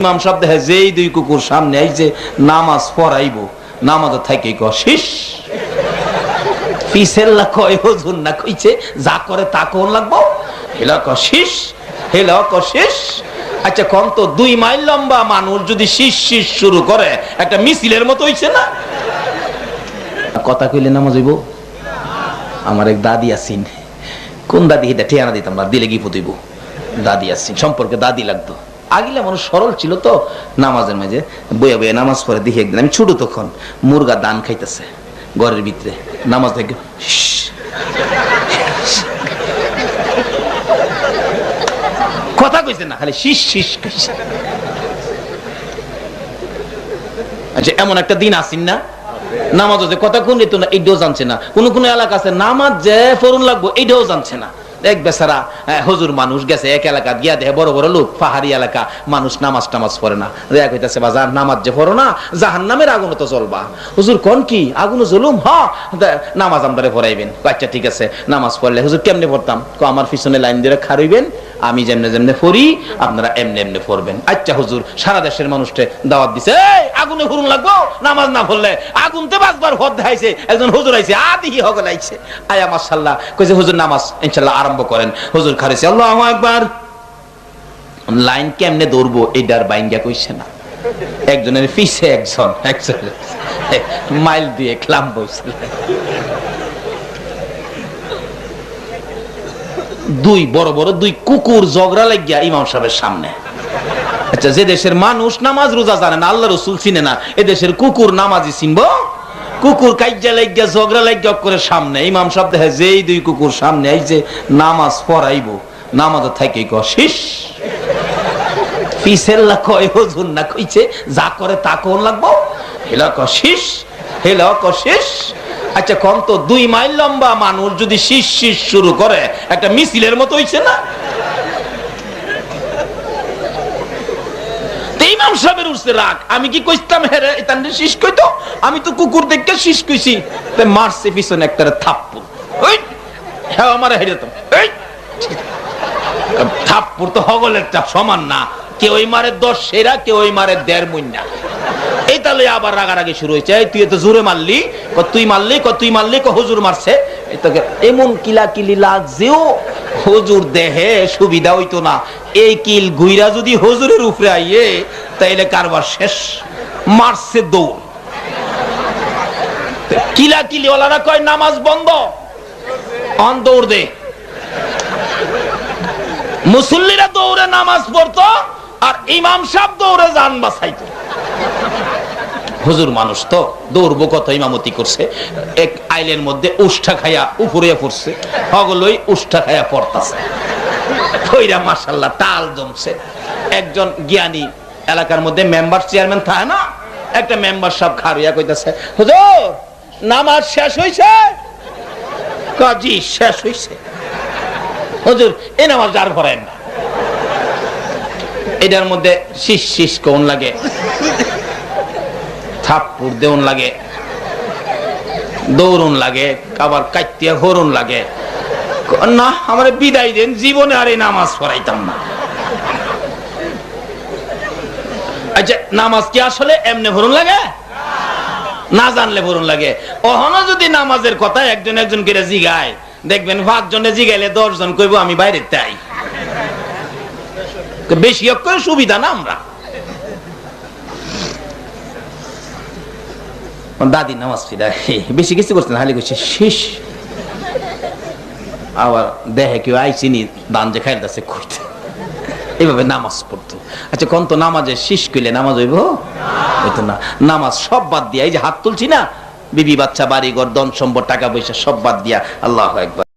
ইমাম সাহেব দেখে যেই দুই কুকুর সামনে আইছে, নামাজ পড়াইব। নামাজ থাইকে ক শীষ পিসেল্লা কয়, হুজুর না কইছে, যা করে তা কোন লাগবো? হেলা ক শীষ হেলা ক শীষ আচ্ছা কম তো দুই মাইল লম্বা মানুষ যদি শীষ শীষ শুরু করে, একটা মিছিলের মতো হইছে না? কথা কইলে নামাজ হইব। আমার এক দাদি আছিন। কোন দাদি এটা ঠিয়ানা দিতাম না, দিলে কি ফুটিব দাদি আসছেন সম্পর্কে দাদি লাগতো। আগিলা মানুষ সরল ছিল তো নামাজের মাঝে। বইয়া বইয়া নামাজ পড়ে দেখি একদিন, আমি ছোট তখন, মুরগা দান খাইতেছে ঘরের ভিতরে। নামাজ দেখে কথা কইছে না, খালি শীষ শীষ কইছে আচ্ছা এমন একটা দিন আসিন না নামাজ কথা কোন ঋতু না, এইটাও জানছে না। কোন কোন এলাকা আছে, নামাজ যে ফরুন লাগবো, এইটাও জানছে না। এক বেচারা হজুর মানুষ গেছে, এক এলাকা গিয়া দেহে বড় বড় লোক, পাহাড়ি এলাকা, মানুষ নামাজ টামাজ পড়ে না। দেয়া কইতাছে, বাজার নামাজ যে পড়ো না জাহান নামের আগুন তো চলবা হুজুর কোন কি, আগুন জুলুম হ নামাজ আমদারে পড়াইবেন। আচ্ছা ঠিক আছে, নামাজ পড়লে হুজুর কেমনে পড়তাম? কো আমার পিছনে লাইন দিয়ে খারইবেন আমি যেমনে যেমনে পড়ি আপনারা এমনি এমনি পড়বেন আচ্ছা হুজুর, সারা দেশের মানুষকে দাওয়াত দিছে। এই, আগুনে হুরুন লাগবো? নামাজ না পড়লে আগুনতে বাঁচবার ভর দেখাইছে। একজন হুজুর আইছে, আদি হগল আইছে। আয়া মাশাল্লাহ কইছে, হুজুর, নামাজ ইনশাল্লাহ আরম্ভ করেন। হুজুর খারেছে, আল্লাহু আকবার। লাইন কেমনে দৌড়বো এইটার বাইঙ্গা কইছে না। একজনের পিছে একজন একজন মাইল দিয়ে ক্লাম বইছিল দুই বড় বড় দুই কুকুর ঝগড়া লাগিয়া ইমাম সাহেবের সামনে। আচ্ছা যে দেশের মানুষ নামাজ রোজা জানে না, আল্লাহ রসুল চিনে না, এ দেশের কুকুর নামাজি চিনব? কুকুর কাইজা লাগিয়া, ঝগড়া লাগিয়া করে সামনে। ইমাম সাহেব দেখে যেই দুই কুকুর সামনে আইছে, নামাজ পড়াইব। নামাজ থাকে ক শীষ পিসেল্লা কয়, হুজুর না কইছে, যা করে তা কোন লাগবো হেলা ক শীষ হেলা ক শীষ আচ্ছা কম তো দুই মাইল লম্বা মানুষ যদি শীষ শীষ শুরু করে, একটা মিছিলের মতো হইছে না? মারছে পিছনে একটা থাপ্পুর ওই হ্যাঁ তো থাপ্পুর তো হগলের সমান না। কেউ মারে দশ সেরা কেউ মারে দেড় মুন্না এই তাহলে আবার রাগারাগি শুরু হয়েছে। তুই তো জোরে মারলি তুই মারলি তুই মারলি হুজুর মারছে। এমন লাগছেও হুজুর দেহে সুবিধা হইতো না। এই কিল গুইরা যদি হুজুরের উপরে আইয়ে, তাইলে কারবার শেষ। মারছে দৌড়। কিলা কিলি ওলারা কয়, নামাজ বন্ধ। অন দৌড় দে। মুসল্লিরা দৌড়ে নামাজ পড়তো, আর ইমাম সাহেব দৌড়ে যান বাঁচাইতো। হুজুর মানুষ তো, দৌড়বো কত, ইমামতি করছে। এক আইলের মধ্যে উষ্ঠা খাইয়া উপরে পড়ছে। হগলই উষ্ঠা খাইয়া পড়তাছে। কইরা মাশাল্লাহ টাল জমছে। একজন জ্ঞানী এলাকার মধ্যে মেম্বার চেয়ারম্যান থাকে না, একটা মেম্বার সব খারিয়া কইতাছে, হুজুর, নামাজ শেষ হইছে? কাজী শেষ হইছে। হুজুর, এই নামাজ আর করেন না। এটার মধ্যে শীষ শীষ কোন লাগে। থাপ্পুর দেউন লাগে দৌড়ুন লাগে, আবার কাইতিয়া হরুন লাগে। না, আমার বিদায় দেন, জীবনে আর এই নামাজ পড়াইতাম না। আচ্ছা নামাজ কি আসলে এমনি ভরুন লাগে? না জানলে ভরুন লাগে। অহনো যদি নামাজের কথা একজন একজন করে জিগায়, দেখবেন পাঁচ জনে জিগাইলে দশ কইব, আমি বাইরে তাই। বেশি সুবিধা না আমরা। দাদি নামাজ ফিরা বেশি কিছু করছে না হালি করছে শেষ আবার দেহে কেউ আইসিনি দান যে খাইতেছে করতে। এইভাবে নামাজ পড়তো। আচ্ছা কোন তো নামাজে শেষ কইলে নামাজ হইব? হইতো না। নামাজ সব বাদ দিয়া, এই যে হাত তুলছি না, বিবি বাচ্চা বাড়ি ঘর দন সম্পদ, টাকা পয়সা সব বাদ দিয়া, আল্লাহ একবার